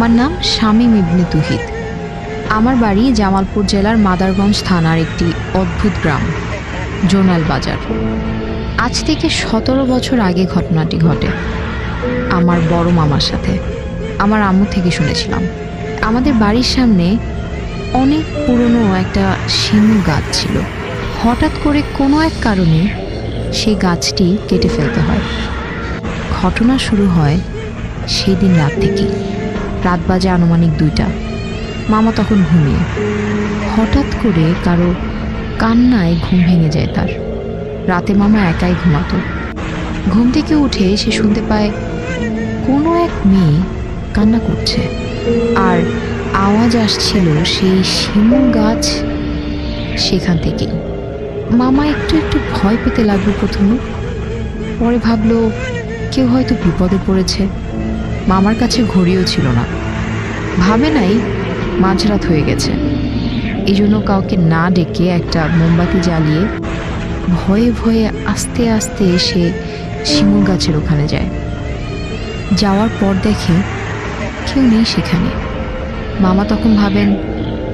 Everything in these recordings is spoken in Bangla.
আমার নাম শামীম ইবনে তুহিদ। আমার বাড়ি জামালপুর জেলার মাদারগঞ্জ থানার একটি অদ্ভুত গ্রাম, জোনাল বাজার। আজ থেকে সতেরো বছর আগে ঘটনাটি ঘটে, আমার বড় মামার সাথে। আমার আম্মু থেকে শুনেছিলাম। আমাদের বাড়ির সামনে অনেক পুরনো একটা শিমুল গাছ ছিল। হঠাৎ করে কোনো এক কারণে সেই গাছটি কেটে ফেলতে হয়। ঘটনা শুরু হয় সেই দিন রাত থেকেই। রাত বাজে আনুমানিক দুইটা। মামা তখন ঘুমিয়ে। হঠাৎ করে কারও কান্নায় ঘুম ভেঙে যায় তার। রাতে মামা একাই ঘুমাতো। ঘুম থেকে উঠে সে শুনতে পায় কোনো এক মেয়ে কান্না করছে। আর আওয়াজ আসছিল সেই শিমুল গাছ সেখান থেকেই। মামা একটু একটু ভয় পেতে লাগল প্রথমে। পরে ভাবলো, কেউ হয়তো বিপদে পড়েছে। মামার কাছে ঘড়িও ছিল না। ভাবে নাই, মাঝরাত হয়ে গেছে। এই জন্য কাউকে না ডেকে একটা মোমবাতি জ্বালিয়ে ভয়ে ভয়ে আস্তে আস্তে এসে শিমুল গাছের ওখানে যায়। যাওয়ার পর দেখে কেউ নেই সেখানে। মামা তখন ভাবেন,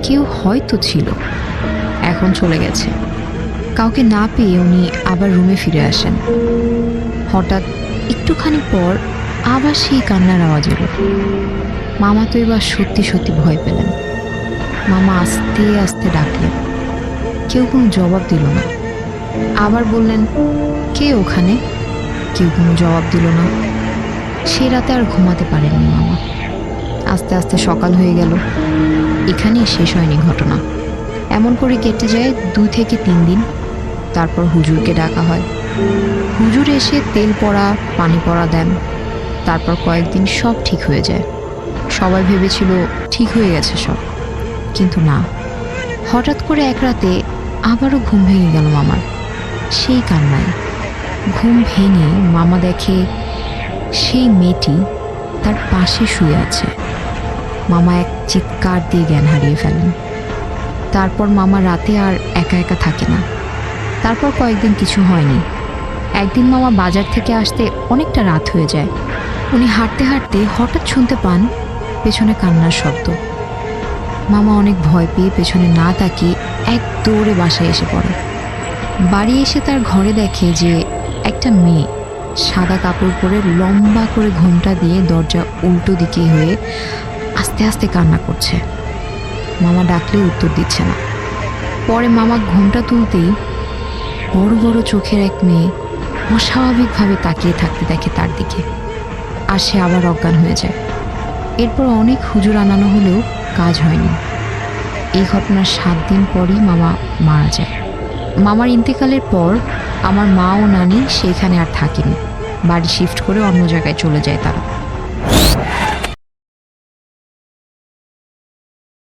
কেউ হয়তো ছিল। এখন চলে গেছে। কাউকে না পেয়ে উনি আবার রুমে ফিরে আসেন। হঠাৎ একটুখানি পর আবার সেই কান্নার আওয়াজ এলো। মামা তো এবার সত্যি সত্যি ভয় পেলেন। মামা আস্তে আস্তে ডাকলেন। কেউ কোনো জবাব দিল না। আবার বললেন, কে ওখানে? কেউ কোনো জবাব দিল না। সে রাতে আর ঘুমাতে পারেননি মামা। আস্তে আস্তে সকাল হয়ে গেল। এখানেই শেষ হয়নি ঘটনা। এমন করে কেটে যায় দুই থেকে তিন দিন। তারপর হুজুরকে ডাকা হয়। হুজুর এসে তেল পড়া, পানি পড়া দেন। তারপর কয়েকদিন সব ঠিক হয়ে যায়। সবাই ভেবেছিল ঠিক হয়ে গেছে সব। কিন্তু না। হঠাৎ করে এক রাতে আবারও ঘুম ভেঙে গেল মামার। সেই কান্নায়। ঘুম ভেঙে মামা দেখে সেই মেয়েটি তার পাশে শুয়ে আছে। মামা এক চিৎকার দিয়ে জ্ঞান হারিয়ে ফেলেন। তারপর মামা রাতে আর একা একা থাকে না। তারপর কয়েকদিন কিছু হয়নি। একদিন মামা বাজার থেকে আসতে অনেকটা রাত হয়ে যায়। উনি হাঁটতে হাঁটতে হঠাৎ শুনতে পান পেছনে কান্নার শব্দ। মামা অনেক ভয় পেয়ে পেছনে না তাকিয়ে এক দৌড়ে বাসায় এসে পড়ে। বাড়ি এসে তার ঘরে দেখে যে একটা মেয়ে সাদা কাপড় পরে লম্বা করে ঘোমটা দিয়ে দরজা উল্টো দিকে হয়ে আস্তে আস্তে কান্না করছে। মামা ডাকলেও উত্তর দিচ্ছে না। পরে মামা ঘোমটা তুলতেই বড় বড় চোখের এক মেয়ে অস্বাভাবিকভাবে তাকিয়ে থাকতে দেখে তার দিকে। আর সে আবার অজ্ঞান হয়ে যায়। এরপর অনেক হুজুর আনানো হলেও কাজ হয়নি। এই ঘটনার সাত দিন পরই মামা মারা যায়। মামার ইন্তেকালের পর আমার মা ও নানি সেইখানে আর থাকেনি। বাড়ি শিফট করে অন্য জায়গায় চলে যায় তারা।